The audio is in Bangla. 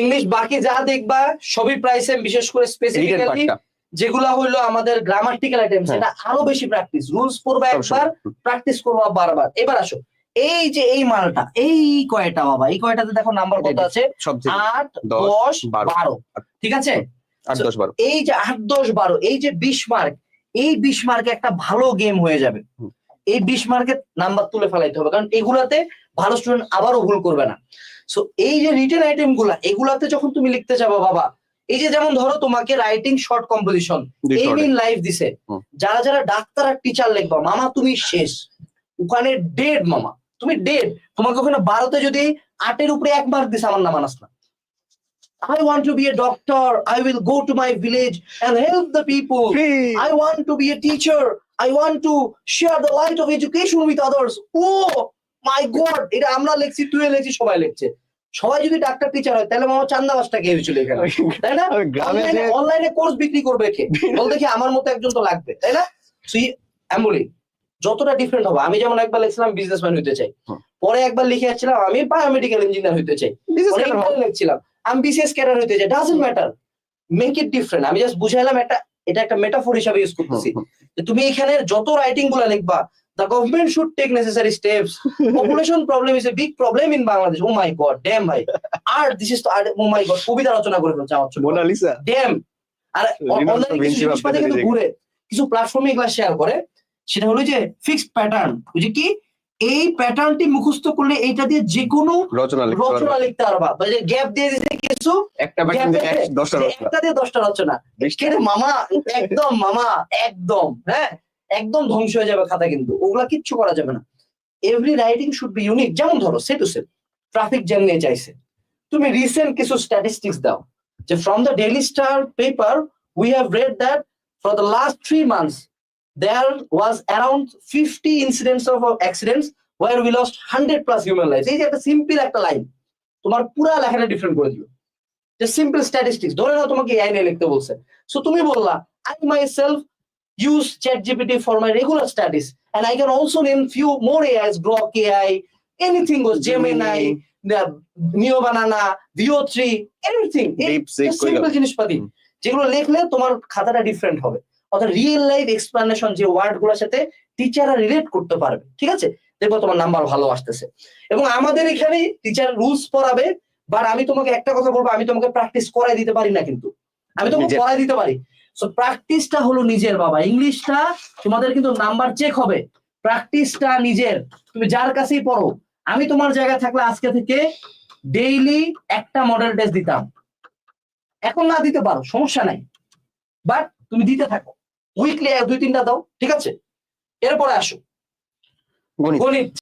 ইংলিশ বাকি যা দেখবা সবই প্রাইস সেম বিশেষ করে স্পেসিফিক্যালি যেগুলা হইল আমাদের গ্রামাটিক্যাল আইটেম। সেটা আরও বেশি প্র্যাকটিস রুলস পড়বা একবার প্র্যাকটিস করবা বারবার। এবার আসো এই যে এই মালটা এই কয়টা বাবা? এই কয়টাতে দেখো নাম্বার কত আছে? আট দশ, বারো। ঠিক আছে? এই যে আট দশ বারো এই যে বিশ মার্ক এই বিশ মার্কে একটা ভালো গেম হয়ে যাবে। এই বিশ মার্কে নাম্বার তুলে ফেলাইতে হবে। কারণ এগুলাতে ভালো স্টুডেন্ট আবারও ভুল করবে না। সো এই যে রিটেন আইটেমগুলা এগুলাতে যখন তুমি লিখতে যাব বাবা এই যে যেমন ধরো তোমাকে রাইটিং শর্ট কম্পোজিশন এই। মিন লাইফ দিছে যারা যারা ডাক্তার আর টিচার লিখবা মামা তুমি শেষ ওখানে ডেড মামা তুমি ডেড তোমাকে ওখানে বারোতে যদি আটের উপরে এক মার্ক দিছে আমার নাম আনাস না I want to be a doctor. I will go to my village and help the people. Free! I want to be a teacher. I want to share the light of education with others. Oh my God! এটা আমরা লিখছি তুই লিখছি সবাই লিখছে সবাই যদি ডাক্তার টিচার হয় তাহলে মামা চান্দা বাসটা কে হয়েছিল এখানে তাই না? অনলাইনে অনলাইনে কোর্স বিক্রি করবে কে? বল দেখি আমার মতো একজন তো লাগবে তাই না? তুই আমি বলি যতটা ডিফারেন্ট হবে। আমি যেমন একবার লিখছিলাম বিজনেসম্যান হইতে চাই। পরে একবার লিখে যাচ্ছিলাম আমি বায়োমেডিক্যাল ইঞ্জিনিয়ার হইতে চাই। লিখছিলাম। আমি বিসিএস ক্যাডার হইতে চাই। Doesn't matter make it different আমি জাস্ট বুঝাইলাম একটা এটা একটা মেটাফোর হিসাবে ইউজ করতেছি। যে তুমি এখানে যত রাইটিংগুলা লিখবা the government should take necessary steps population problem is a big problem in Bangladesh oh my God damn ভাই। আর দিস ইজ আর ও মাই গড কবিতা রচনা করে ফেলছে আমার ছোট। মোনালিসা ড্যাম আর অনলাইনে কিছু জিনিসপাতি কিন্তু। ঘুরে। কিছু প্ল্যাটফর্মে এগুলা শেয়ার করে। সেটা হলো যে ফিক্সড প্যাটার্ন বুঝি কি? এই প্যাটার্নটি মুখস্থ করলে এইটা দিয়ে যে কোনো রচনা রচনা। লিখতে পারবা। গ্যাপ দিয়ে দিতে কিছু একটা gap দিয়ে দিয়ে এক- দশটা যে রচনা। একটা দিয়ে দশটা রচনা। বিশটা। কেন মামা? একদম মামা। একদম হ্যাঁ? একদম ধ্বংস হয়ে যাবে খাতা কিন্তু। ওগুলা কিচ্ছু করা যাবে না। Every writing should be unique যেমন ধরো সে টু সেট ট্রাফিক জ্যাম নিয়ে চাইছে। তুমি রিসেন্ট কিছু স্ট্যাটিস্টিক্স দাও যে from the Daily Star paper we have read that for the last three months there was around fifty incidents of accidents where we lost hundred plus human life এই যে একটা সিম্পল একটা লাইন তোমার পুরা লেখাটা ডিফারেন্ট করে দিবে। যে সিম্পল স্ট্যাটিস্টিক্স ধরে নাও তোমাকে এআই নিয়ে লিখতে বলছে। সো তুমি বললা I myself use ChatGPT for my regular studies, and I can also name few more AIs, Grok AI, anything goes, Gemini, the Neo Banana, VO3, anything. Simple জিনিসপাতি। যেগুলো লিখলে তোমার খাতাটা ডিফারেন্ট হবে। অর্থাৎ রিয়েল লাইফ এক্সপ্লানেশন যে ওয়ার্ডগুলোর সাথে টিচাররা রিলেট করতে পারবে। ঠিক আছে? দেখব তোমার নাম্বার ভালো আসতেছে। এবং আমাদের এখানে টিচার রুলস পড়াবে বাট আমি তোমাকে একটা কথা বলব আমি তোমাকে প্র্যাকটিস করাই দিতে পারি না কিন্তু। আমি তোমাকে। করাই দিতে পারি। সো প্র্যাকটিসটা হলো নিজের বাবা। ইংলিশটা তোমাদের কিন্তু নাম্বার চেক হবে। প্র্যাকটিসটা নিজের। তুমি যার কাছেই পড়ো। আমি তোমার জায়গায় থাকলে আজকে থেকে ডেইলি একটা মডেল টেস্ট দিতাম। এখন না দিতে পারো সমস্যা নাই। বাট তুমি দিতে থাকো। উইকলি দুই তিনটা দাও ঠিক আছে? এরপরে আসো। গণিত। গণিত।